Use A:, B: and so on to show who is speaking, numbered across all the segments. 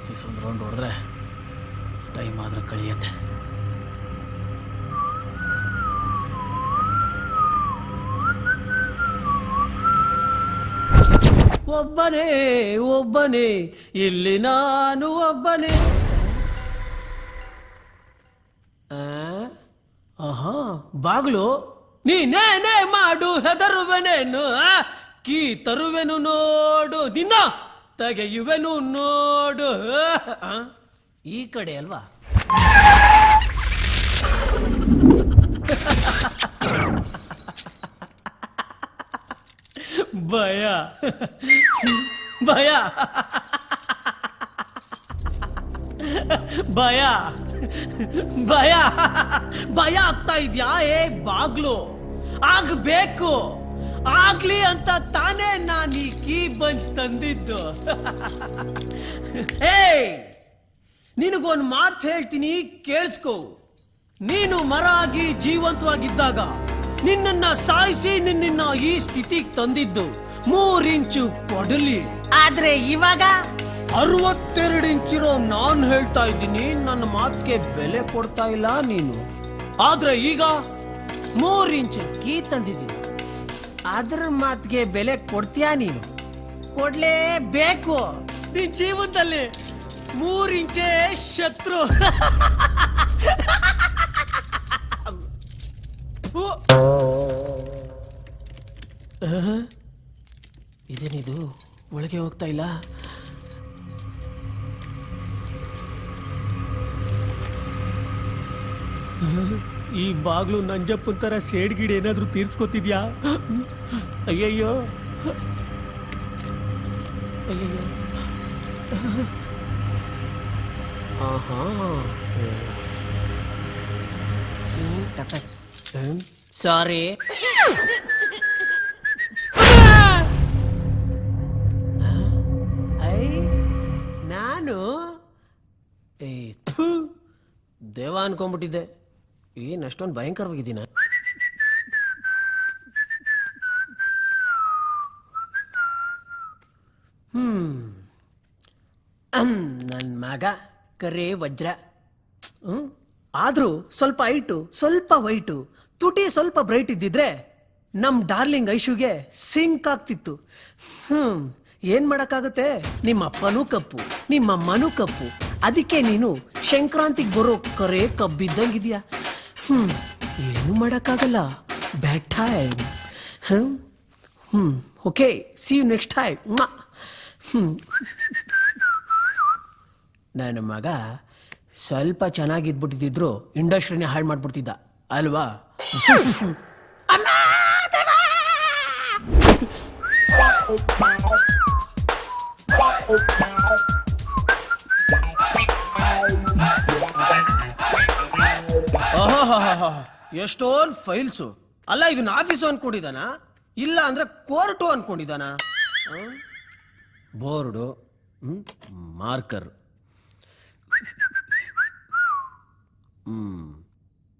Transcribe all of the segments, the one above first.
A: Office ಒಂದು round ಹೊಡೆದ್ರೆ time ಆದ್ರೆ ಕಳಿಯತ್ತೆ ಒಬ್ಬನೇ ಒಬ್ಬನೇ, ಇಲ್ಲಿ ನಾನು ಒಬ್ಬನೇ? ಆಹಾ, ಬಾಗ್ಲು ನೀನೇನೇ ಮಾಡು ಹೆದರುವೆನೇನು? ಕೀ ತರುವೆನು ನೋಡು, ನಿನ್ನ ತೆಗೆಯುವೆನು ನೋಡು. ಆ? ಈ ಕಡೆ ಅಲ್ವಾ? ಭಯ. ಭಯ. ಭಯ. ಭಯ. ಭಯ ಆಗ್ತಾ ಇದ್ಯಾ, ಏ ಬಾಗ್ಲು? ಆಗ್ಬೇಕು. ಆಗ್ಲಿ ಅಂತ ತಾನೇ ನಾನು ಈ ಕೀ ಬಂಚ್ ತಂದಿದ್ದು. ಏಯ್ ನಿನಗೊಂದು ಮಾತು ಹೇಳ್ತೀನಿ ಕೇಳಿಸ್ಕೋ. ನೀನು ಮರ ಆಗಿ ಜೀವಂತವಾಗಿದ್ದಾಗ ನಿನ್ನನ್ನ ಸಾಯಿಸಿ ನಿನ್ನ ಈ ಸ್ಥಿತಿಗೆ ತಂದಿದ್ದು ಮೂರಿಂಚು ಇಂಚು ಕೊಡಲಿ
B: ಆದ್ರೆ ಇವಾಗ?
A: ಅರವತ್ತೆರಡು ಇಂಚಿರೋ ನಾನ್ ಹೇಳ್ತಾ ಇದ್ದೀನಿ ನನ್ನ ಮಾತಿಗೆ ಬೆಲೆ ಕೊಡ್ತಾ ಇಲ್ಲ ನೀನು. ಆದ್ರೆ ಈಗ ಮೂರ್ ಇಂಚು ಕೀ ತಂದಿದ್ದೀನಿ. ಅದ್ರ ಮಾತಿಗೆ ಬೆಲೆ ಕೊಡ್ತೀಯಾ ನೀನು? ಕೊಡ್ಲೇಬೇಕು. ನಿನ್ ಜೀವನದಲ್ಲಿ ಮೂರ್ ಇಂಚೆ ಶತ್ರು. ಇದೇನಿದು? ಒಳಗೆ ಹೋಗ್ತಾ ಇಲ್ಲ? ಈ ಬಾಗ್ಲು ನಂಜಪ್ಪನ ಥರ ಸೇಡ್ ಗಿಡ ಏನಾದರೂ ತೀರ್ಸ್ಕೊತಿದ್ಯಾ? ಅಯ್ಯಯ್ಯೋ. ಅಯ್ಯಯ್ಯೋ. ಆಹಾ. ಸಾರಿ. ಐ ನಾನು. ಏ ದೇವ ಅನ್ಕೊಂಡ್ಬಿಟ್ಟಿದ್ದೆ. ಏನ್ ಅಷ್ಟೊಂದು ಭಯಂಕರವಾಗಿದ್ದೀನ? ಹ್ಮ್. ನನ್ನ ಮಗ ಕರೆ ವಜ್ರ. ಆದ್ರೂ ಸ್ವಲ್ಪ ಹೈಟು ಸ್ವಲ್ಪ ವೈಟು, ತುಟಿ ಸ್ವಲ್ಪ ಬ್ರೈಟ್ ಇದ್ದಿದ್ರೆ ನಮ್ ಡಾರ್ಲಿಂಗ್ ಐಶುಗೆ ಸಿಂಕ್ ಆಗ್ತಿತ್ತು. ಹ್ಮ್, ಏನ್ ಮಾಡಕ್ಕಾಗತ್ತೆ? ನಿಮ್ಮ ಅಪ್ಪನೂ ಕಪ್ಪು, ನಿಮ್ಮ ಅಮ್ಮನೂ ಕಪ್ಪು. ಅದಕ್ಕೆ ನೀನು ಸಂಕ್ರಾಂತಿಗೆ ಬರೋ ಕರೆ ಕಬ್ಬಿದ್ದಂಗಿದ್ಯಾ? ಹ್ಮ್, ಏನು ಮಾಡೋಕ್ಕಾಗಲ್ಲ. ಬ್ಯಾಡ್ ಟೈಮ್ ಹ್ಞೂ ಹ್ಮ್ okay see you next time ಹ್ಞೂ ನನ್ನ ಮಗ ಸ್ವಲ್ಪ ಚೆನ್ನಾಗಿದ್ಬಿಟ್ಟಿದ್ರು, ಇಂಡಸ್ಟ್ರಿನೇ ಹಾಳು ಮಾಡಿಬಿಡ್ತಿದ್ದ. ಅಲ್ವಾ? ಎಷ್ಟೊಂದು ಫೈಲ್ಸು. ಅಲ್ಲ ಇದನ್ನ ಆಫೀಸು ಅನ್ಕೊಂಡಿದ್ದಾನ? ಇಲ್ಲ ಅಂದ್ರೆ court ಅನ್ಕೊಂಡಿದ್ದಾನ? Board marker.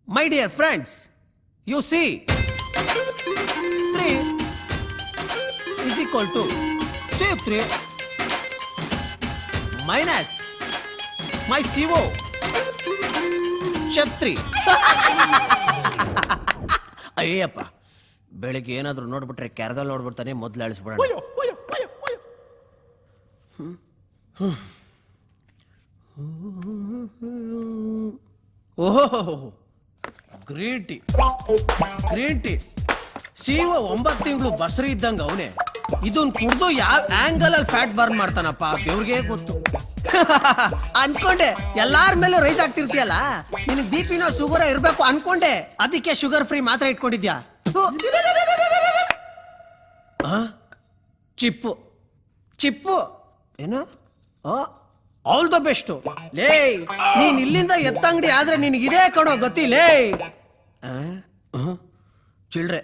A: My dear friends, you see. Three is equal to three minus my ಸಿವೋ ಛತ್ರಿ ಅಯ್ಯಪ್ಪ ಬೆಳಿಗ್ಗೆ ಏನಾದರೂ ನೋಡ್ಬಿಟ್ರೆ ಕ್ಯಾರದಲ್ಲಿ ನೋಡ್ಬಿಡ್ತಾನೆ ಮೊದಲು ಅಳಿಸ್ಬಿಡೋಣ. ಓಹೋ ಗ್ರೀನ್ ಟೀ ಗ್ರೀನ್ ಟೀ. ಸೀವ ಒಂಬತ್ತು ತಿಂಗಳು ಬಸರಿ ಇದ್ದಂಗೆ ಅವನೇ. ಇದನ್ ಕುಡ್ದು ಯಾವ ಆಂಗಲ್ ಅಲ್ಲಿ ಫ್ಯಾಟ್ ಬರ್ನ್ ಮಾಡ್ತಾನಪ್ಪ ದೇವ್ರಿಗೆ ಗೊತ್ತು. ಅನ್ಕೊಂಡೆ ಎಲ್ಲಾರ ಮೇಲೆ ರೈಸ್ ಆಗ್ತಿರ್ತೀಯಲ್ಲ? ನಿನ್ ಬಿ ಪಿನೋ ಶುಗರ್ ಇರ್ಬೇಕು ಅನ್ಕೊಂಡೆ. ಅದಕ್ಕೆ ಶುಗರ್ ಫ್ರೀ ಮಾತ್ರ ಇಟ್ಕೊಂಡಿದ್ಯಾ? ಥು. ಆ? ಚಿಪ್ಪು. ಚಿಪ್ಪು. ಏನು? ಆಲ್ ದ ಬೆಸ್ಟ್ ಲೇ ನೀನ್ ಇಲ್ಲಿಂದ ಎತ್ತಂಗಡಿ ಆದ್ರೆ ನಿನಗೆ ಇದೇ ಕಣೋ ಗತಿ ಲೇ ಆ? ಚಿಲ್ಡ್ರೆ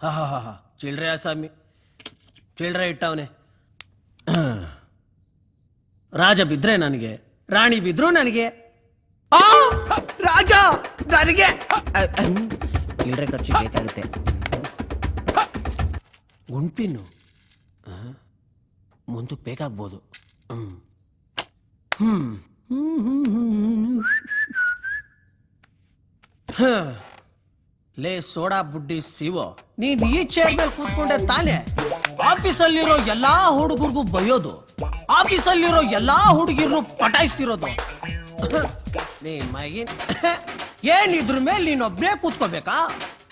A: ಹಾ ಹಾ ಹಾ ಹಾ. ಚಿಲ್ಡ್ರೆ ಆಸಾಮಿ ಚಿಲ್ಡ್ರೆ ಇಟ್ಟವನೆ. ರಾಜ ಬಿದ್ರೆ ನನಗೆ, ರಾಣಿ ಬಿದ್ರು ನನಗೆ. ಆ! ರಾಜ, ನನಗೆ. ಚಿಲ್ಡ್ರೆ ಖರ್ಚು ಬೇಕಾಗುತ್ತೆ. ಗುಂಪಿನ್ನು ಮುಂದಕ್ಕೆ ಬೇಕಾಗ್ಬೋದು. ಹ್ಞೂ ಹ್ಞೂ ಹ್ಞೂ ಹ. ಲೇ ಸೋಡಾ ಬುಡ್ಡಿ ಸಿವೋ, ನೀನ್ ಈ ಚೇರ್ ಮೇಲೆ ಕೂತ್ಕೊಂಡೆ ತಾನೆ ಆಫೀಸಲ್ಲಿರೋ ಎಲ್ಲಾ ಹುಡುಗರಿಗೂ ಆಫೀಸ್ ಆಫೀಸಲ್ಲಿರೋ ಎಲ್ಲಾ ಹುಡುಗಿರ್ನು ಪಟಾಯಿಸ್ತಿರೋದು. ನೀ ಏನ್ ಇದ್ರ ಮೇಲೆ ನೀನೊಬ್ನೇ ಕೂತ್ಕೋಬೇಕಾ?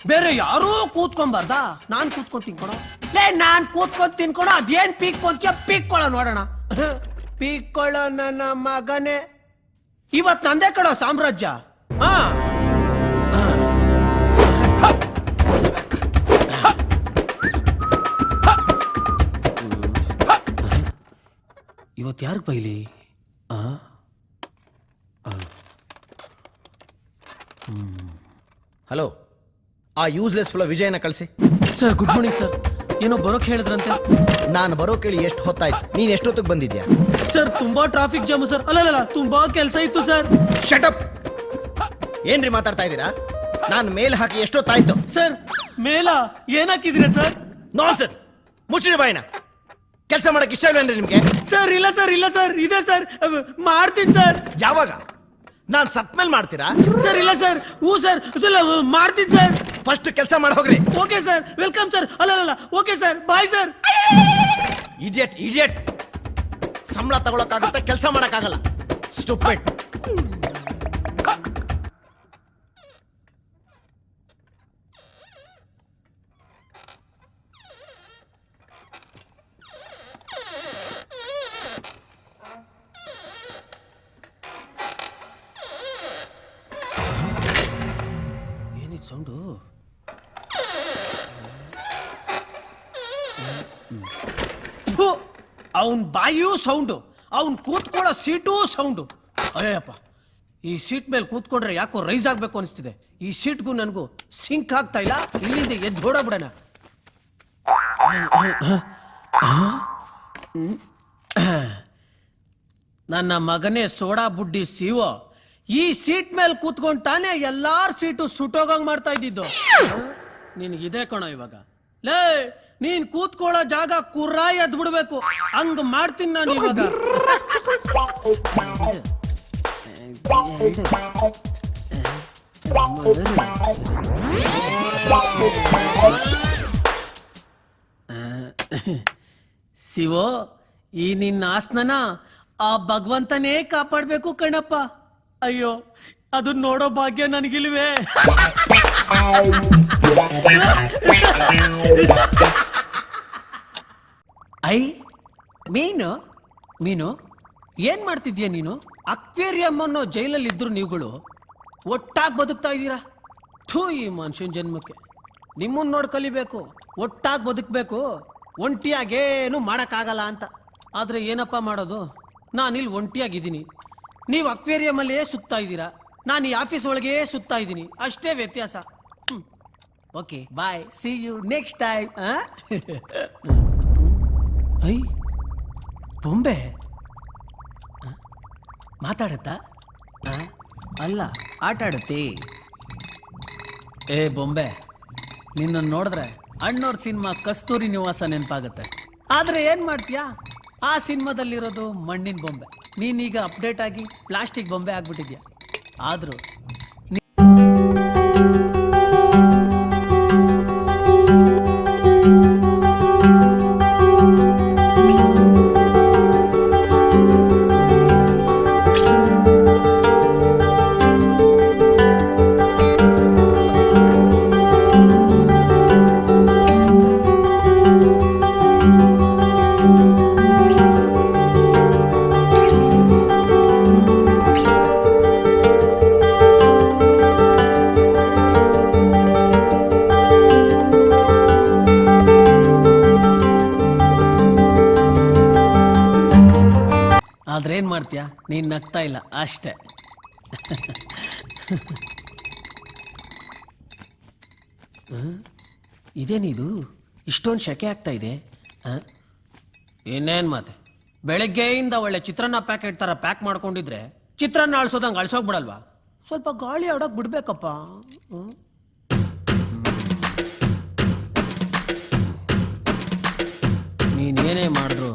A: ಬೇರೆ ಯಾರೂ ಕೂತ್ಕೊಂಬಾರ್ದ? ನಾನ್ ಕೂತ್ಕೊಂಡ್ ತಿನ್ಕೊಡ ಲೇ, ನಾನ್ ಕೂತ್ಕೊಂಡ್ ತಿನ್ಕೊಡ ಅದೇನ್ ಪೀಕ್ಕೊಂತೀಯ ಪೀಕ್ಕೊಳ್ಳೋ ನೋಡೋಣ. ಪೀಕ್ಕೊಳ್ಳೋ ನನ್ನ ಮಗನೇ. ಇವತ್ ನಂದೇ ಕಡೋ ಸಾಮ್ರಾಜ್ಯ. ಹಾ. ಇವತ್ತು ಯಾರಿಗೆ ಬೈಲಿ? ಆ?
B: ಹಲೋ ಆ ಯೂಸ್ಲೆಸ್ ಫುಲ್ಲ ವಿಜಯನ ಕಳಿಸಿ.
A: Sir good morning sir. ಏನೋ ಬರೋಕ್ ಹೇಳಿದ್ರಂತೆ.
B: ನಾನು ಬರೋ ಕೇಳಿ ಎಷ್ಟು ಹೊತ್ತಾಯ್ತು? ನೀನ್ ಎಷ್ಟೊತ್ತಿಗೆ ಬಂದಿದ್ಯಾ?
A: ಸರ್ ತುಂಬಾ ಟ್ರಾಫಿಕ್ ಜಾಮ್ ಸರ್. ಅಲ್ಲಲ್ಲ ತುಂಬಾ ಕೆಲಸ ಇತ್ತು ಸರ್.
B: ಶಟಪ್ ಏನ್ರಿ ಮಾತಾಡ್ತಾ ಇದ್ದೀರಾ? ನಾನು ಮೇಲ್ ಹಾಕಿ ಎಷ್ಟೊತ್ತಾಯ್ತು?
A: ಸರ್ ಮೇಲ? ಸರ್ ನಾನ್ ಸರ್?
B: ನಾನ್ಸೆನ್ಸ್ ಮುಚ್ಚಿರಿ ಬಾಯಿನ. ಕೆಲಸ ಮಾಡಕ್ ಇಷ್ಟ ಇಲ್ವೇನ್ರಿ ನಿಮ್ಗೆ?
A: ಸರ್ ಇಲ್ಲ ಸರ್ ಇಲ್ಲ ಸರ್ ಇದೆ ಸರ್. ಮಾಡ್ತೀನಿ ಸರ್.
B: ಯಾವಾಗ? ನಾನ್ ಸತ್ ಮೇಲೆ ಮಾಡ್ತೀರಾ?
A: ಸರ್ ಇಲ್ಲ ಸರ್. ಹ್ಞೂ ಸರ್ ಮಾಡ್ತೀನಿ ಸರ್.
B: ಫಸ್ಟ್ ಕೆಲಸ ಮಾಡಿ ಹೋಗ್ರಿ.
A: Okay sir welcome sir. ಅಲ್ಲ okay sir bye sir.
B: Idiot idiot ಸಂಬಳ ತಗೊಳಕ್ಕಾಗುತ್ತೆ ಕೆಲಸ ಮಾಡಕ್ಕಾಗಲ್ಲ. ಸ್ಟುಪಿಡ್
A: ಅವನ್ ಬಾಯಿಯೂ ಸೌಂಡು, ಅವನ್ ಕೂತ್ಕೊಳ್ಳೋ ಸೀಟೂ ಸೌಂಡು. ಅಯ್ಯಪ್ಪ ಈ ಸೀಟ್ ಮೇಲೆ ಕೂತ್ಕೊಂಡ್ರೆ ಯಾಕೋ ರೈಸ್ ಆಗ್ಬೇಕು ಅನಿಸ್ತಿದೆ. ಈ ಸೀಟ್ಗೂ ನನಗೂ ಸಿಂಕ್ ಆಗ್ತಾ ಇಲ್ಲ, ಇಲ್ಲಿಂದ ಎದ್ದು ಹೊಡಬಿಡಣ ನನ್ನ ಮಗನೇ ಸೋಡಾ ಬುಡ್ಡಿ ಸಿಒ ಈ ಸೀಟ್ ಮೇಲೆ ಕೂತ್ಕೊಂಡ್ ತಾನೇ ಎಲ್ಲಾರ್ ಸೀಟು ಸುಟ್ಟೋಗಂಗ್ ಮಾಡ್ತಾ ಇದ್ದಿದ್ದು. ನಿನಗಿದೆ ಕಣೋ ಇವಾಗ. ಲೇ ನೀನ್ ಕೂತ್ಕೊಳ್ಳೋ ಜಾಗ ಕುರ್ರಾಯ್ ಎದ್ ಬಿಡ್ಬೇಕು. ಹಂಗ್ ಮಾಡ್ತೀನಿ ನಾನು ಇವಾಗ. ಶಿವೋ, ಈ ನಿನ್ನ ಆಸ್ನನ ಆ ಭಗವಂತನೇ ಕಾಪಾಡ್ಬೇಕು ಕಣಪ್ಪ. ಅಯ್ಯೋ ಅದನ್ನ ನೋಡೋ ಭಾಗ್ಯ ನನಗಿಲ್ವೇ. ಐ, ಮೀನು ಮೀನು, ಏನ್ ಮಾಡ್ತಿದ್ಯಾ ನೀನು? ಅಕ್ವೇರಿಯಂ ಅನ್ನೋ ಜೈಲಲ್ಲಿ ಇದ್ರು ನೀವುಗಳು ಒಟ್ಟಾಗಿ ಬದುಕ್ತಾ ಇದ್ದೀರಾ? ಥೂ ಈ ಮನುಷ್ಯನ ಜನ್ಮಕ್ಕೆ. ನಿಮ್ಮನ್ನ ನೋಡಿ ಕಲಿಬೇಕು, ಒಟ್ಟಾಗಿ ಬದುಕಬೇಕು, ಒಂಟಿಯಾಗೇನು ಮಾಡೋಕ್ಕಾಗಲ್ಲ ಅಂತ. ಆದರೆ ಏನಪ್ಪ ಮಾಡೋದು? ನಾನಿಲ್ಲಿ ಒಂಟಿಯಾಗಿದ್ದೀನಿ. ನೀವು ಅಕ್ವೇರಿಯಮಲ್ಲೇ ಸುತ್ತಾ ಇದ್ದೀರಾ? ನಾನು ಈ ಆಫೀಸ್ ಒಳಗೆ ಸುತ್ತಾ ಇದ್ದೀನಿ. ಅಷ್ಟೇ ವ್ಯತ್ಯಾಸ. Okay, bye. See you next time I ಬೊಂಬೆ? ಮಾತಾಡತ್ತಾ? ಅಲ್ಲ, ಆಟ ಏ, ಬೊಂಬೆ ನಿನ್ನನ್ನು ನೋಡಿದ್ರೆ ಅಣ್ಣವ್ರ ಸಿನಿಮಾ ಕಸ್ತೂರಿ ನಿವಾಸ ನೆನಪಾಗುತ್ತೆ. ಆದರೆ ಏನು ಮಾಡ್ತೀಯಾ? ಆ ಸಿನಿಮಾದಲ್ಲಿರೋದು ಮಣ್ಣಿನ ಬೊಂಬೆ. ನೀನೀಗ ಅಪ್ಡೇಟ್ ಆಗಿ ಪ್ಲಾಸ್ಟಿಕ್ ಬೊಂಬೆ ಆಗ್ಬಿಟ್ಟಿದ್ಯಾ? ಆದ್ರೂ ಆದ್ರೆ ಏನು ಮಾಡ್ತೀಯ? ನೀನ್ ನಗ್ತಾ ಇಲ್ಲ, ಅಷ್ಟೇ? ಇದೇನಿದು ಇಷ್ಟೊಂದು ಶೆಕೆ ಆಗ್ತಾ ಇದೆ. ಇನ್ನೇನು ಮಾತೆ? ಬೆಳಗ್ಗೆಯಿಂದ ಒಳ್ಳೆ ಚಿತ್ರಾನ್ನ ಪ್ಯಾಕೆಟ್ ಥರ ಪ್ಯಾಕ್ ಮಾಡ್ಕೊಂಡಿದ್ರೆ ಚಿತ್ರಾನ್ನ ಅಳಿಸೋದಂಗೆ ಅಳ್ಸೋಗ್ಬಿಡಲ್ವಾ? ಸ್ವಲ್ಪ ಗಾಳಿ ಆಡೋಕೆ ಬಿಡಬೇಕಪ್ಪ? ನೀನೇನೇ ಮಾಡಿದ್ರು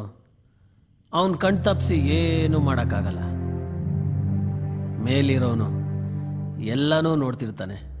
A: ಅವನು ಕಣ್ ತಪ್ಪಿಸಿ ಏನೂ ಮಾಡೋಕ್ಕಾಗಲ್ಲ. ಮೇಲಿರೋನು ಎಲ್ಲನೂ ನೋಡ್ತಿರ್ತಾನೆ.